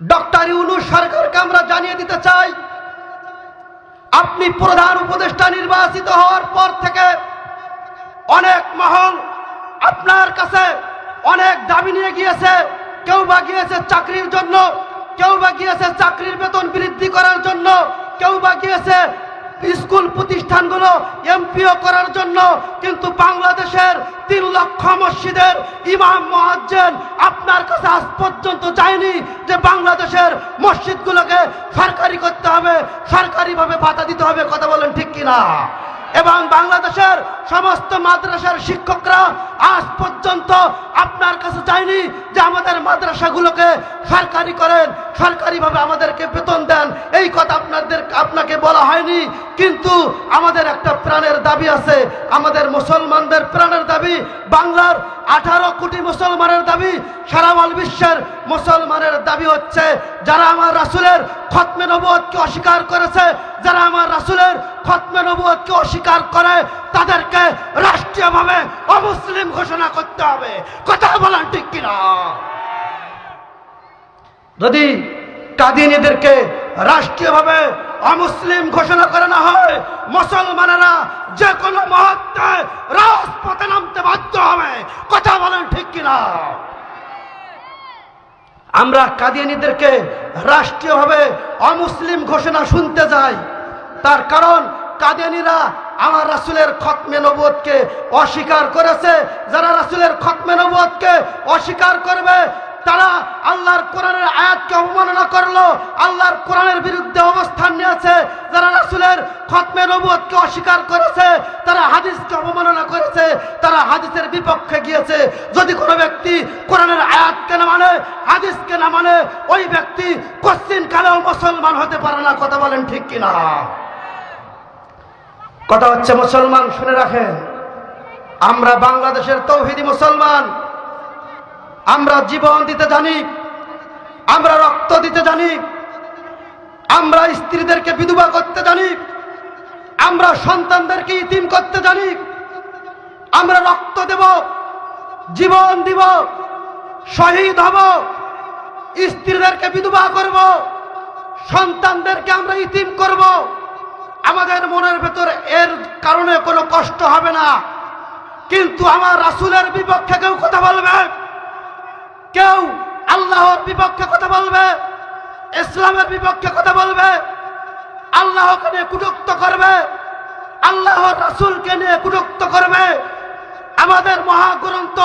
Doctor Yunus সরকারকে আমরা জানিয়ে দিতে চাই, আপনি প্রধান উপদেষ্টা নির্বাচিত হওয়ার পর থেকে অনেক মহল আপনার কাছে অনেক দাবি নিয়ে গিয়েছে। কেউ বা গিয়েছে চাকরির জন্য, কেউ বা গিয়েছে চাকরির বেতন বৃদ্ধি করার জন্য, কেউ বা গিয়েছে স্কুল প্রতিষ্ঠানগুলো এমপিও করার জন্য কিন্তু বাংলাদেশের তিন লক্ষ মসজিদের ইমাম মহাজ্জেন আপনার কাছে আজ পর্যন্ত যায়নি যে বাংলাদেশের মসজিদগুলোকে সরকারি করতে হবে, সরকারিভাবে বাধা দিতে হবে, কথা বলেন ঠিক কিনা? এবং বাংলাদেশের সমস্ত মাদ্রাসার শিক্ষকরা আজ পর্যন্ত আপনার কাছে চাইনি যে আমাদের মাদ্রাসাগুলোকে সরকারি করেন, সরকারিভাবে আমাদেরকে বেতন দেন। এই কথা আপনাদের, আপনাকে বলা হয়নি, কিন্তু আমাদের একটা প্রাণের দাবি আছে। আমাদের মুসলমানদের প্রাণের দাবি, বাংলার আঠারো কোটি মুসলমানের দাবি, সারা ওয়াল বিশ্বের মুসলমানের দাবি হচ্ছে, যারা আমার রাসুলের খতমে নবুয়তকে অস্বীকার করেছে, যারা আমার রাসুলের খতমে নবুয়তকে অস্বীকার করে, তাদেরকে রাষ্ট্রীয়ভাবে অমুসলিম ঘোষণা করতে হবে। কথা বলেন ঠিক কিনা? যদি কাদিনীদেরকে রাষ্ট্রীয়ভাবে অমুসলিম ঘোষণা করে না হয়, মুসলমানেরা যে কোনো মুহূর্তে রাজপথে নামতে বাধ্য হবে। কথা বলেন ঠিক কিনা? আমরা কাদিয়ানিদেরকে রাষ্ট্রীয়ভাবে অমুসলিম ঘোষণা শুনতে যাই তার কারণ কাদিয়ানিরা আমার রাসুলের খতমে নবুয়তকে অস্বীকার করেছে। যারা রাসুলের খতমে নবুয়তকে অস্বীকার করবে, তারা আল্লাহর কোরআনের আয়াতকে অবমাননা করল, আল্লাহর কোরআনের বিরুদ্ধে অবস্থান নিয়েছে। যারা রাসুলের খতমে নবুয়তকে অস্বীকার করেছে, তারা হাদিসকে অবমাননা করেছে, তারা হাদিসের বিপক্ষে গিয়েছে। যদি কোনো ব্যক্তি কোরআনের আয়াতকে না মানে হাদিসকে না মানে ওই ব্যক্তি কশ্চিন কালেও মুসলমান হতে পারে না, কথা বলেন ঠিক কিনা? কথা হচ্ছে মুসলমান শুনে রাখেন। আমরা বাংলাদেশের তৌহিদি মুসলমান। আমরা জীবন দিতে জানি, আমরা রক্ত দিতে জানি, আমরা স্ত্রীদেরকে বিধবা করতে জানি, আমরা সন্তানদেরকে ইতিম করতে জানি, আমরা রক্ত দেব, জীবন দিব, শহীদ হব, স্ত্রীদেরকে বিধবা করব, সন্তানদেরকে আমরা ইতিম করব। আমাদের মনের ভেতর এর কারণে কোনো কষ্ট হবে না। কিন্তু আমার রাসুলের বিপক্ষে কেউ কথা বলবে? কেউ আল্লাহর বিপক্ষে কথা বলবে? ইসলামের বিপক্ষে কথা বলবে? আল্লাহকে নিয়ে কুটুক্ত করবে? আল্লাহর রাসুলকে নিয়ে কুটুক্ত করবে? আমাদের মহাগ্রন্থ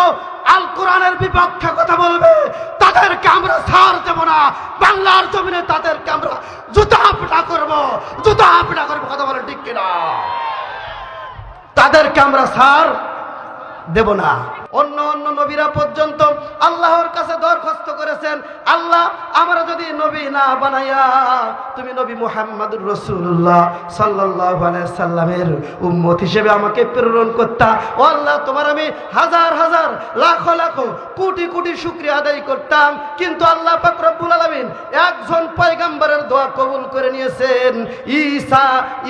আল কোরআনের বিপক্ষে কথা বলবে, তাদেরকে আমরা সার দেব না। বাংলার জমিনে তাদেরকে আমরা জুতা পিটা করব, জুতা পিটা করব, কথা বলে ঠিক কিনা? তাদেরকে আমরা ছাড় দেব না। অন্য অন্য নবীরা পর্যন্ত আল্লাহর কাছে দরখাস্ত করেছেন, আল্লাহ, আমরা যদি নবী না বানাইয়া, তুমি নবী মুহাম্মদুর রসুল্লাহ সাল্লাহ সাল্লামের উম্মত হিসেবে আমাকে প্রেরণ করতা। ও আল্লাহ, তোমার আমি হাজার হাজার, লাখো লাখো, কোটি কোটি শুক্রিয়া আদায় করতাম। কিন্তু আল্লাহ পাক রব্বুল আলামিন একজন পয়গাম্বরের দোয়া কবুল করে নিয়েছেন। ঈসা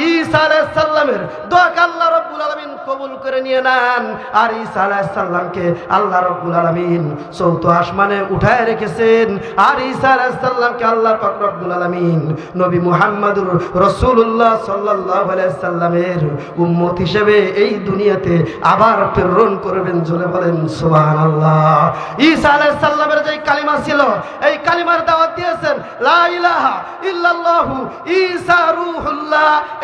ঈসা আলাইহিস সাল্লামের দোয়াকে আল্লাহ রব্বুল আলামিন কবুল করে নিয়ে নেন। আর ঈসা আল্লাহ রব্বুল আলামিন চৌথ আসমানে উঠায় রেখেছেন। আর আল্লাহ রব্বুল আলামিন নবী মুহাম্মদুর রাসূলুল্লাহ সাল্লাল্লাহু আলাইহি উম্মত হিসেবে এই দুনিয়াতে আবার প্রেরণ করবেন জোরে বলেন সুবহানাল্লাহ। ঈসা আলাহিসাল্লামের যে কালিমা ছিল, এই কালিমার দাওয়াত দিয়েছেন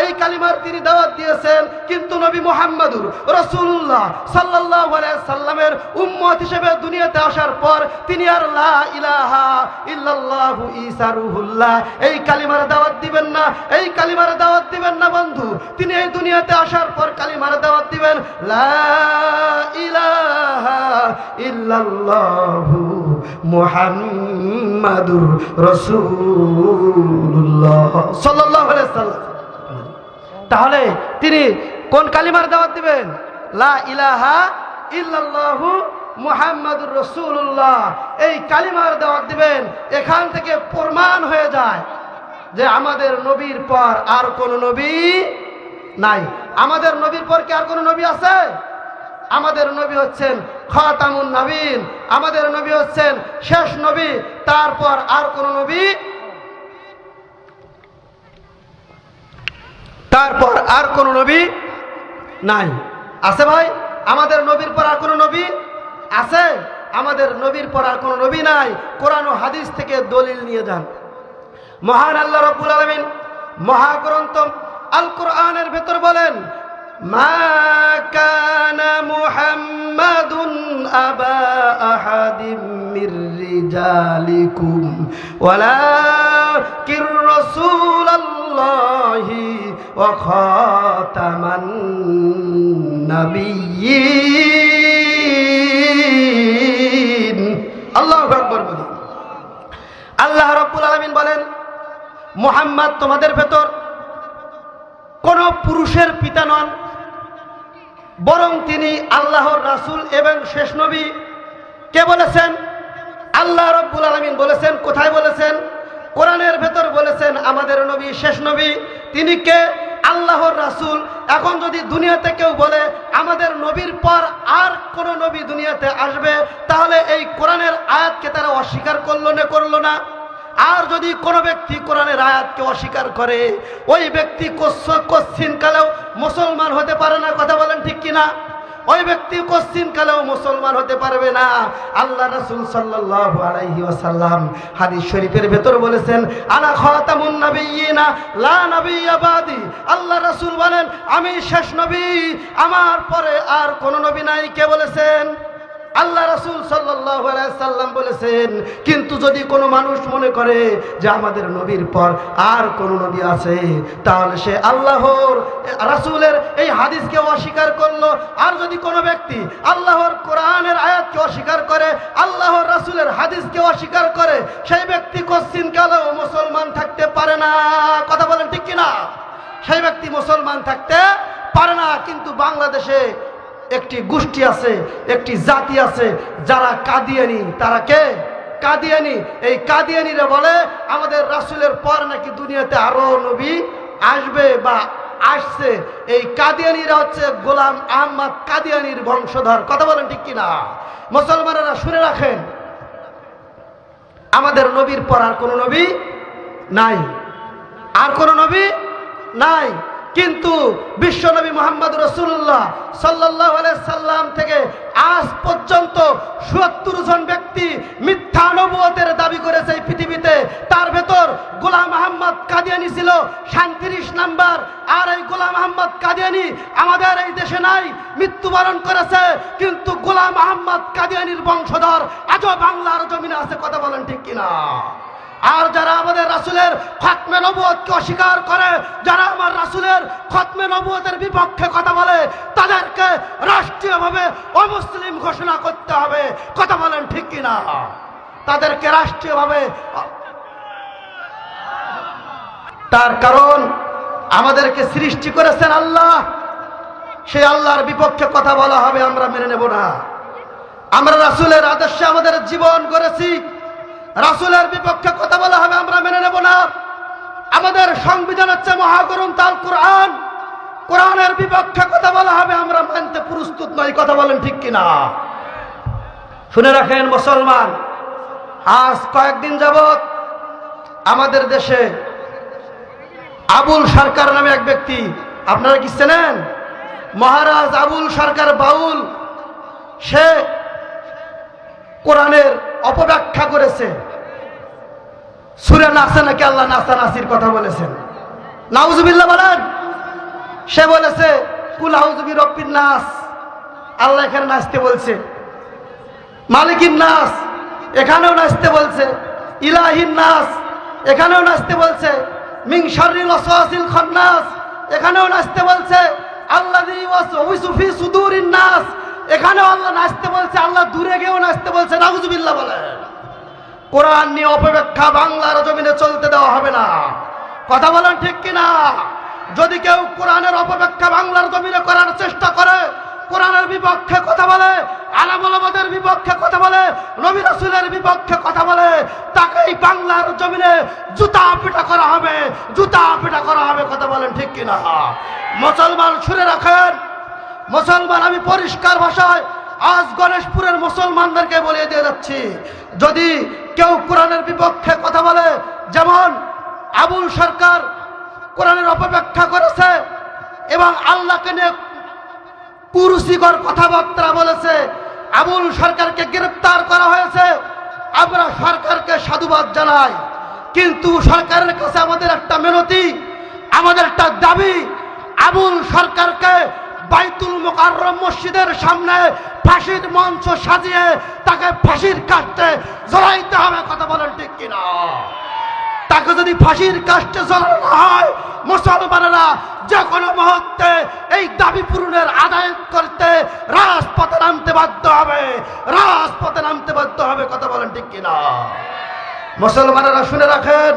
এই কালিমার তিনি দাওয়াত দিয়েছেন, কিন্তু নবী মুহাম্মদুর রাসূলুল্লাহ সাল্লাল্লাহু আলাইহি সাল্লামের উম্মত হিসেবে দুনিয়াতে আসার পর তিনি আর লা ইলাহা এই কালিমার দাওয়াত দিবেন না, এই কালিমার দাওয়াত দিবেন না বন্ধু। তিনি এই দুনিয়াতে আসার পর কালিমার দাওয়াত দিবেন, লা ইলাহা ইল্লাল্লাহু সাল্লাম। তাহলে তিনি কোন কালিমার দাওয়াত দিবেন? লা ইলাহা ইল্লাল্লাহু মুহাম্মাদুর রাসূলুল্লাহ। এই কালিমার দাওয়াত দিবেন, এখান থেকে প্রমাণ হয়ে যায় যে আমাদের নবীর পর আর কোন নবী নাই। আমাদের নবীর পর কি আর কোন নবী আছে? আমাদের নবী হচ্ছেন খাতামুন নবীন। আমাদের নবী হচ্ছেন শেষ নবী, তারপর আর কোন নবী তারপর আর কোন নবী নাই। আছে ভাই? আমাদের নবীর পর আর কোন নবী আছে? আমাদের নবীর পর আর কোন নবী নাই। কোরআন ও হাদিস থেকে দলিল নিয়ে যান। মহান আল্লাহ রব্বুল আলমিন মহাগ্রন্থ আল কোরআনের ভেতর বলেন, মা কানা মুহাম্মাদুন আবা আহাদিম মির রিজালিকুম ওয়ালাকির রাসূলুল্লাহি ওয়া খাতামান আল্লাহ রব্বুল আলমিন বলেন, মোহাম্মদ তোমাদের ভেতর কোন পুরুষের পিতা নন, বরং তিনি আল্লাহর রাসূল এবং শেষ নবী। কে বলেছেন? আল্লাহ রব্বুল আলমিন বলেছেন, কোথায় বলেছেন? কোরআনের ভেতর বলেছেন, আমাদের নবী, শেষ নবী, তিনি কে? আল্লাহর রাসুল। এখন যদি দুনিয়াতে কেউ বলে, আমাদের নবীর পর আর কোন নবী দুনিয়াতে আসবে? তাহলে এই কোরআনের আয়াতকে তারা অস্বীকার করল না করল না। আর যদি কোনো ব্যক্তি কোরআনের আয়াতকে অস্বীকার করে, ওই ব্যক্তি কশ্চিন কালেও মুসলমান হতে পারে না, কথা বলেন ঠিক কিনা? ওই ব্যক্তি কশ্চিন কালেও মুসলমান হতে পারবে না। আল্লাহ রসুল সাল্লাল্লাহু আলাইহি হাদিস শরীফের ভেতর বলেছেন আনা খাতামুন নাবিয়িনা লা নাবিয়্যা আল্লাহ রসুল বলেন, আমি শেষ নবী, আমার পরে আর কোন নবী নাই। কে বলেছেন? আল্লাহ রাসূল সাল্লাম বলেছেন, কিন্তু যদি কোনো মানুষ মনে করে যে আমাদের নবীর পর আর কোন নবী আছে, তাহলে সে আল্লাহর রাসূলের এই হাদিসকে অস্বীকার করল। আর যদি কোনো ব্যক্তি আল্লাহর কোরআনের আয়াতকে অস্বীকার করে, আল্লাহর রাসূলের হাদিসকে অস্বীকার করে, সেই ব্যক্তি কশ্চিন কালেও মুসলমান থাকতে পারে না। কথা বলেন ঠিক কিনা? সেই ব্যক্তি মুসলমান থাকতে পারে না, কিন্তু বাংলাদেশে একটি গোষ্ঠী আছে, একটি জাতি আছে, যারা কাদিয়ানি। তারা কে? কাদিয়ানি। এই কাদিয়ানিরা বলে, আমাদের রাসূলের পর নাকি দুনিয়াতে আরও নবী আসবে বা আসছে। এই কাদিয়ানিরা হচ্ছে গোলাম আহমদ কাদিয়ানির বংশধর। কথা বলেন ঠিক কিনা? মুসলমানেরা শুনে রাখেন, আমাদের নবীর পর আর কোনো নবী নাই। আর কোনো নবী নাই। কিন্তু বিশ্বনবী মোহাম্মদ রসুল্লাহ সাল্লাহ সাল্লাম থেকে আজ পর্যন্ত সত্তর জন ব্যক্তি মিথ্যা নবুয়তের দাবি করেছে এই পৃথিবীতে। তার ভেতর গোলাম আহম্মদ কাদিয়ানি ছিল সাঁত্রিশ নাম্বার। আর এই গোলাম আহম্মদ কাদিয়ানি আমাদের এই দেশে নাই, মৃত্যুবরণ করেছে। কিন্তু গোলাম আহম্মদ কাদিয়ানির বংশধর আজও বাংলার জমিনে আছে, কথা বলেন ঠিক কিনা? আর যারা আমাদের রাসুলের খতমে নবুয়তকে অস্বীকার করে, যারা আমার রাসুলের খতমে নবুয়তের বিপক্ষে কথা বলে, তাদেরকে রাষ্ট্রীয়ভাবে অমুসলিম ঘোষণা করতে হবে। কথা বলেন ঠিক কিনা? তাদেরকে রাষ্ট্রীয়ভাবে তার কারণ আমাদেরকে সৃষ্টি করেছেন আল্লাহ। সেই আল্লাহর বিপক্ষে কথা বলা হবে, আমরা মেনে নেব না। আমরা রাসুলের আদর্শে আমাদের জীবন গড়েছি। রাসুলের বিপক্ষে কথা বলা হবে, আমরা মেনে নেব না। আমাদের সংবিধান হচ্ছে মহাগরম তাল কোরআন। কোরআনের বিপক্ষে কথা বলা হবে, আমরা মানতে প্রস্তুত নই। কথা বলেন ঠিক কিনা? শুনে রাখেন, মুসলমান, আজ কয়েকদিন যাবৎ আমাদের দেশে আবুল সরকার নামে এক ব্যক্তি, আপনারা কি চেনেন? মহারাজ আবুল সরকার বাউল, সে কোরআনের অপব্যাখ্যা করেছে। সুরে নাচে নাকি আল্লাহ নাচা নাসির কথা বলেছেন। নাউজুবিল্লাহ বলেন, সে বলেছে, কুল হাউজুবি রব্বির নাস। আল্লাহ এখানে নাচতে বলছে। মালিকিন নাস, এখানেও নাচতে বলছে। ইলাহিন নাস, এখানেও নাচতে বলছে। মিং ওয়াসওয়াসিল খান্নাস, এখানেও নাচতে বলছে। ফি সুদুরিন নাস এখানেও আল্লাহ নাচতে বলছে, আল্লাহ দূরে গিয়েও নাচতে বলছে, নাউজুবিল্লাহ বলেন। কোরআন নিয়ে অপব্যাখ্যা বাংলার জমিনে চলতে দেওয়া হবে না। কথা বলেন ঠিক কিনা? যদি কেউ কোরআনের অপব্যাখ্যা বাংলার জমিনে করার চেষ্টা করে, কোরআনের বিপক্ষে কথা বলে আলামদের বিপক্ষে কথা বলে, নবী রাসূলের বিপক্ষে কথা বলে, তাকেই বাংলার জমিনে জুতা পিটা করা হবে, জুতা পিটা করা হবে, কথা বলেন ঠিক কিনা? মুসলমান শুনে রাখেন মুসলমান, আমি পরিষ্কার ভাষায় আজ গণেশপুরের মুসলমানদেরকে বলে দিয়ে যাচ্ছি, যদি কেউ কোরআনের বিপক্ষে কথা বলে, যেমন আবুল সরকার কোরআনের অপব্যাখ্যা করেছে এবং আল্লাহকে নিয়ে কুরুচিকর কথাবার্তা বলেছে, আবুল সরকারকে গ্রেপ্তার করা হয়েছে, আমরা সরকারকে সাধুবাদ জানাই। কিন্তু সরকারের কাছে আমাদের একটা মেনতি, আমাদের একটা দাবি, আবুল সরকারকে বাইতুল মোকাররম মসজিদের সামনে ফাঁসির মঞ্চ সাজিয়ে তাকে ফাঁসির কাটতে জড়াইতে হবে, কথা বলেন ঠিক কিনা? তাকে যদি ফাঁসির কাষ্টে জ্বলানো না হয়, মুসলমানেরা যে কোনো মুহূর্তে এই দাবি পূরণের আদায় করতে রাজপথে নামতে বাধ্য হবে, রাজপথে নামতে বাধ্য হবে, কথা বলেন ঠিক কিনা? মুসলমানেরা শুনে রাখেন,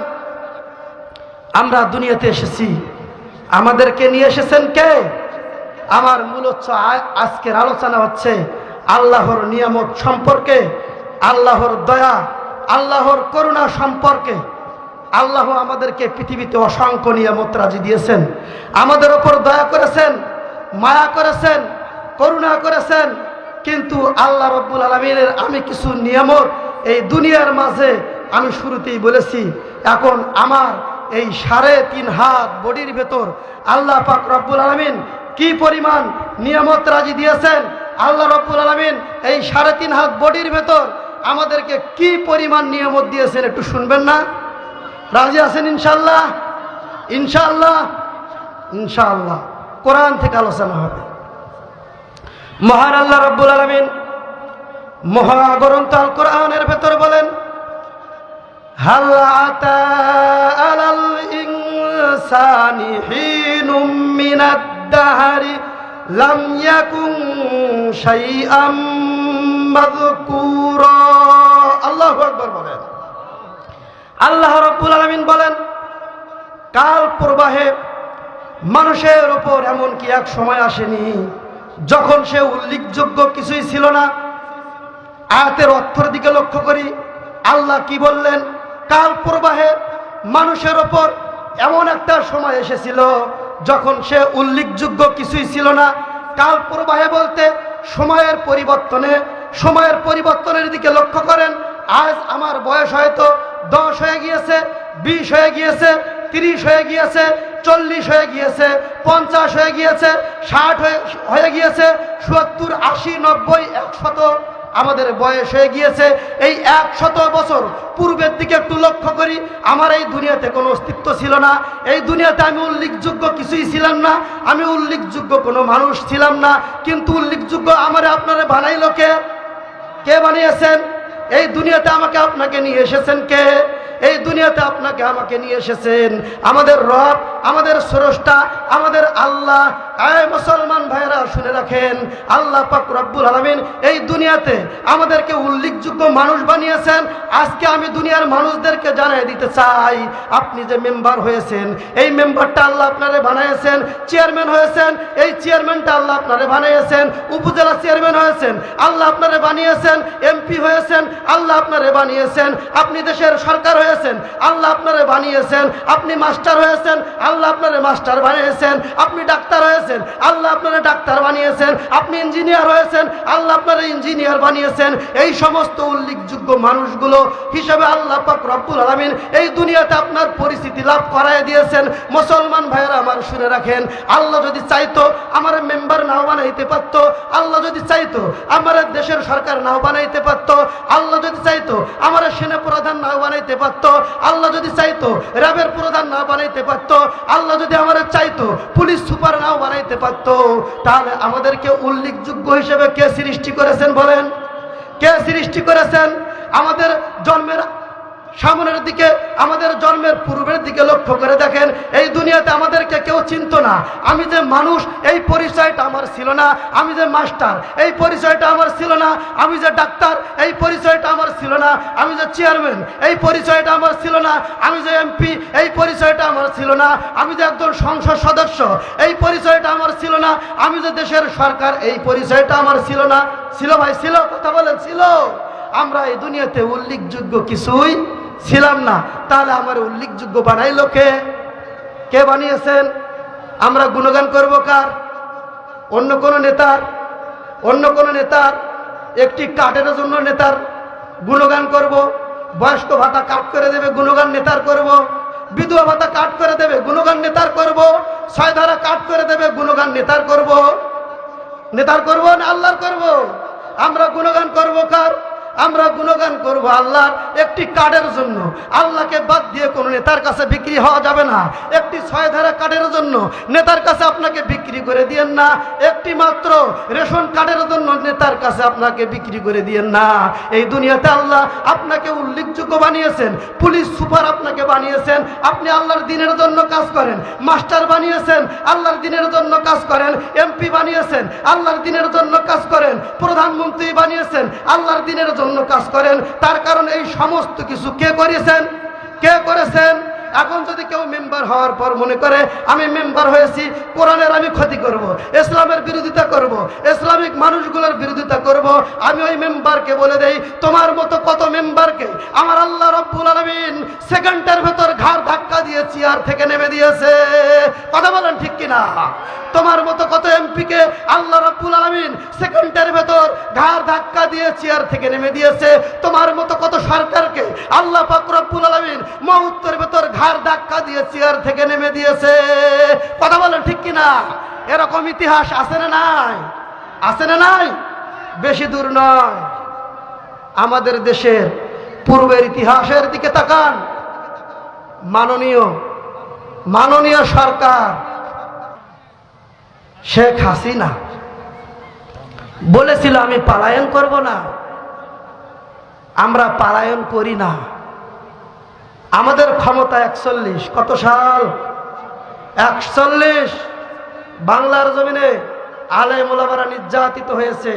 আমরা দুনিয়াতে এসেছি। আমাদেরকে নিয়ে এসেছেন কে? আমার মূলত আজকের আলোচনা হচ্ছে আল্লাহর নিয়ামত সম্পর্কে, আল্লাহর দয়া, আল্লাহর করুণা সম্পর্কে। আল্লাহ আমাদেরকে পৃথিবীতে অসংখ্য নিয়ামত রাজি দিয়েছেন। আমাদের ওপর দয়া করেছেন, মায়া করেছেন, করুণা করেছেন। কিন্তু আল্লাহ রব্বুল আলমিনের আমি কিছু নিয়ামত এই দুনিয়ার মাঝে আমি শুরুতেই বলেছি, এখন আমার এই সাড়ে তিন হাত বডির ভেতর আল্লাহ পাক রব্বুল আলমিন কি পরিমাণ নিয়ামত রাজি দিয়েছেন? আল্লাহ রব্বুল আলমিন এই সাড়ে তিন হাত বডির ভেতর আমাদেরকে কি পরিমাণ নিয়ামত দিয়েছেন একটু শুনবেন না? রাজি আছেন ইনশাল্লাহ ইনশাল্লাহ ইনশাআল্লাহ। কোরআন থেকে আলোচনা হবে। মহান আল্লাহ রব্বুল আলমিন মহাগ্রন্থ আল কোরআনের ভেতর বলেন আতা আলাল ইনসানি হিনুম মিনাদ দাহারি লাম ইয়াকুন শাইআম মাযকুরা আল্লাহু আকবার বলেন আল্লাহ রব্বুল আলমিন বলেন কাল প্রবাহে মানুষের ওপর এমন কি এক সময় আসেনি যখন সে উল্লেখযোগ্য কিছুই ছিল না? আয়াতের অর্থের দিকে লক্ষ্য করি। আল্লাহ কি বললেন? কাল প্রবাহে মানুষের ওপর এমন একটা সময় এসেছিল যখন সে উল্লেখযোগ্য কিছুই ছিল না। কাল প্রবাহে বলতে সময়ের পরিবর্তনে, সময়ের পরিবর্তনের দিকে লক্ষ্য করেন, আজ আমার বয়স হয়তো দশ হয়ে গিয়েছে, বিশ হয়ে গিয়েছে, তিরিশ হয়ে গিয়েছে, চল্লিশ হয়ে গিয়েছে, পঞ্চাশ হয়ে গিয়েছে, ষাট হয়ে গিয়েছে, সত্তর, আশি, নব্বই, একশত আমাদের বয়স হয়ে গিয়েছে। এই একশত বছর পূর্বের দিকে একটু লক্ষ্য করি, আমার এই দুনিয়াতে কোনো অস্তিত্ব ছিল না। এই দুনিয়াতে আমি উল্লেখযোগ্য কিছুই ছিলাম না। আমি উল্লেখযোগ্য কোনো মানুষ ছিলাম না। কিন্তু উল্লেখযোগ্য আমার আপনারা বানাইল কে? কে বানিয়েছেন? এই দুনিয়াতে আমাকে আপনাকে নিয়ে এসেছেন কে? এই দুনিয়াতে আপনাকে আমাকে নিয়ে এসেছেন আমাদের রব, আমাদের স্রষ্টা, আমাদের আল্লাহ আয় মুসলমান ভাইরা শুনে রাখেন, আল্লাহ পাক রব্বুল আলমিন এই দুনিয়াতে আমাদেরকে উল্লেখযোগ্য মানুষ বানিয়েছেন। আজকে আমি দুনিয়ার মানুষদেরকে জানিয়ে দিতে চাই, আপনি যে মেম্বার হয়েছেন, এই মেম্বারটা আল্লাহ আপনারে বানিয়েছেন, চেয়ারম্যান হয়েছেন, এই চেয়ারম্যানটা আল্লাহ আপনারে বানিয়েছেন, উপজেলা চেয়ারম্যান হয়েছেন, আল্লাহ আপনারে বানিয়েছেন, এমপি হয়েছেন, আল্লাহ আপনারে বানিয়েছেন, আপনি দেশের সরকার হয়েছেন, আল্লাহ আপনারে বানিয়েছেন, আপনি মাস্টার হয়েছেন, আল্লাহ আপনারে মাস্টার বানিয়েছেন, আপনি ডাক্তার হয়েছেন আল্লাহ আপনারে ডাক্তার বানিয়েছেন, আপনি ইঞ্জিনিয়ার হয়েছেন, আল্লাহ আপনারে ইঞ্জিনিয়ার বানিয়েছেন। এই সমস্ত উল্লেখযোগ্য মানুষগুলো হিসেবে আল্লাহ পাক রব্বুল আলমিন এই দুনিয়াতে আপনার পরিস্থিতি লাভ করাই দিয়েছেন। মুসলমান ভাইয়েরা আমার শুনে রাখেন, আল্লাহ যদি চাইতো আমার মেম্বার নাও বানাইতে পারতো, আল্লাহ যদি চাইতো আমার দেশের সরকার নাও বানাইতে পারতো, আল্লাহ যদি চাইতো আমার সেনা প্রধান নাও বানাইতে পারতো, আল্লাহ যদি চাইতো র্যাবের প্রধান নাও বানাইতে পারতো, আল্লাহ যদি আমার চাইতো পুলিশ সুপার নাও বানাইতে পারত। তাহলে আমাদেরকে উল্লেখযোগ্য হিসেবে কে সৃষ্টি করেছেন বলেন? কে সৃষ্টি করেছেন? আমাদের জন্মের সামনের দিকে, আমাদের জন্মের পূর্বের দিকে লক্ষ্য করে দেখেন, এই দুনিয়াতে আমাদেরকে কেউ চিনত না। আমি যে মানুষ, এই পরিচয়টা আমার ছিল না। আমি যে মাস্টার, এই পরিচয়টা আমার ছিল না। আমি যে ডাক্তার, এই পরিচয়টা আমার ছিল না। আমি যে চেয়ারম্যান, এই পরিচয়টা আমার ছিল না। আমি যে এমপি, এই পরিচয়টা আমার ছিল না। আমি যে একজন সংসদ সদস্য, এই পরিচয়টা আমার ছিল না। আমি যে দেশের সরকার, এই পরিচয়টা আমার ছিল না। ছিল ভাই, ছিল, কথা বলেন, ছিল। আমরা এই দুনিয়াতে উল্লেখযোগ্য কিছুই ছিলাম না, তাহলে আমার উল্লেখযোগ্য বানাইলো কে? কে বানিয়েছেন? আমরা গুণগান করব কার? অন্য কোনো নেতার? অন্য কোনো নেতার? একটি কাঠের জন্য নেতার গুণগান করব? বয়স্ক ভাতা কাট করে দেবে, গুণগান নেতার করব? বিধবা ভাতা কাট করে দেবে, গুণগান নেতার করব? ছয় ধারা কাট করে দেবে, গুণগান নেতার করব? নেতার করব না আল্লাহর করব? আমরা গুণগান করব কার? আমরা গুণগান করব আল্লাহর একটি কার্ডের জন্য। আল্লাহকে বাদ দিয়ে কোনো নেতার কাছে বিক্রি হওয়া যাবে না। একটি ছয় ধারা কার্ডের জন্য নেতার কাছে আপনাকে বিক্রি করে দিয়েন না। একটি মাত্র রেশন কার্ডের জন্য নেতার কাছে আপনাকে বিক্রি করে দিয়েন না। এই দুনিয়াতে আল্লাহ আপনাকে উল্লেখযোগ্য বানিয়েছেন। পুলিশ সুপার আপনাকে বানিয়েছেন। আপনি আল্লাহর দিনের জন্য কাজ করেন। মাস্টার বানিয়েছেন। আল্লাহর দিনের জন্য কাজ করেন। এমপি বানিয়েছেন। আল্লাহর দিনের জন্য কাজ করেন। প্রধানমন্ত্রী বানিয়েছেন। আল্লাহর দিনের জন্য কাজ করেন তার কারণ এই সমস্ত কিছু কে করেছেন কে করেছেন এখন যদি কেউ মেম্বার হওয়ার পর মনে করে, আমি মেম্বার হয়েছি, কোরআনের আমি ক্ষতি করব। ইসলামের বিরোধিতা করব। ইসলামিক মানুষগুলোর বিরোধিতা করব। আমি ওই মেম্বারকে বলে দেই, তোমার মতো কত মেম্বারকে আমার আল্লাহ রব্বুল আলমিন সেকেন্ডের ভেতর ঘাড় ধাক্কা দিয়ে চেয়ার থেকে নেমে দিয়েছে কথা বলেন ঠিক কিনা তোমার মতো কত এমপিকে আল্লাহ রব্বুল আলমিন সেকেন্ডের ভেতর ঘাড় ধাক্কা দিয়ে চেয়ার থেকে নেমে দিয়েছে। তোমার মতো কত সরকারকে আল্লাহ পাক রব্বুল আলমিন মুহূর্তের ভেতর ঘাড় ধাক্কা দিয়ে চেয়ার থেকে নেমে দিয়েছে। কথা বলেন ঠিক কিনা? এরকম ইতিহাস আছে না নাই? আছে না নাই? বেশি দূর নয়। আমাদের দেশের পূর্বের ইতিহাসের দিকে তাকান। মাননীয় মাননীয় সরকার শেখ হাসিনা বলেছিল, আমি পালায়ন করব না। আমরা পালায়ন করি না। আমাদের ক্ষমতা একচল্লিশ। কত সাল? একচল্লিশ। বাংলার জমিনে আলে মোলামারা নির্যাতিত হয়েছে।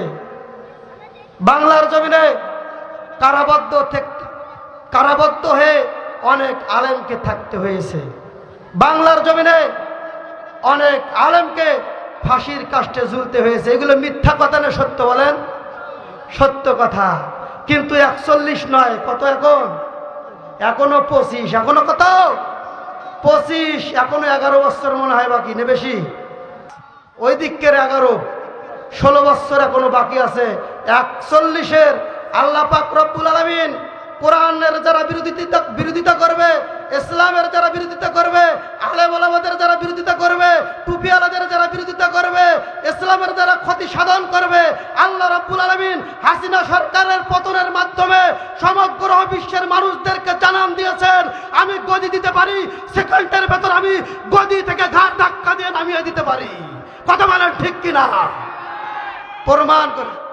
বাংলার জমিনে কারাবদ্ধ কারাবদ্ধ হয়ে অনেক আলেমকে থাকতে হয়েছে। বাংলার জমিনে অনেক আলেমকে ফাঁসির কাষ্টে ঝুলতে হয়েছে। এগুলো মিথ্যা কথা না সত্য বলেন? সত্য কথা। কিন্তু একচল্লিশ নয়, কত এখন? এখনও পঁচিশ। এখনও কত? পঁচিশ। এখনও এগারো বছর মনে হয় বাকি, নে বেশি? ওই দিকের এগারো। ষোলো বছর এখনও বাকি আছে। একচল্লিশের আল্লাহ পাক রব্বুল আলমিন কোরআনের যারা বিরোধিতা বিরোধিতা করবে ইসলামের যারা বিরোধিতা করবে আলেম ওলামাদের যারা বিরোধিতা করবে, টুপিওয়ালাদের যারা বিরোধিতা করবে, ইসলামের যারা ক্ষতি সাধন করবে, আল্লাহ রাব্বুল আলমিন হাসিনা সরকারের পতনের মাধ্যমে সমগ্র বিশ্বের মানুষদেরকে জানান দিয়েছেন, আমি গদি দিতে পারি, সেকেন্ডের ভেতর আমি গদি থেকে ঘাট ধাক্কা দিয়ে নামিয়ে দিতে পারি। কথা বলেন ঠিক কিনা? প্রমাণ করে।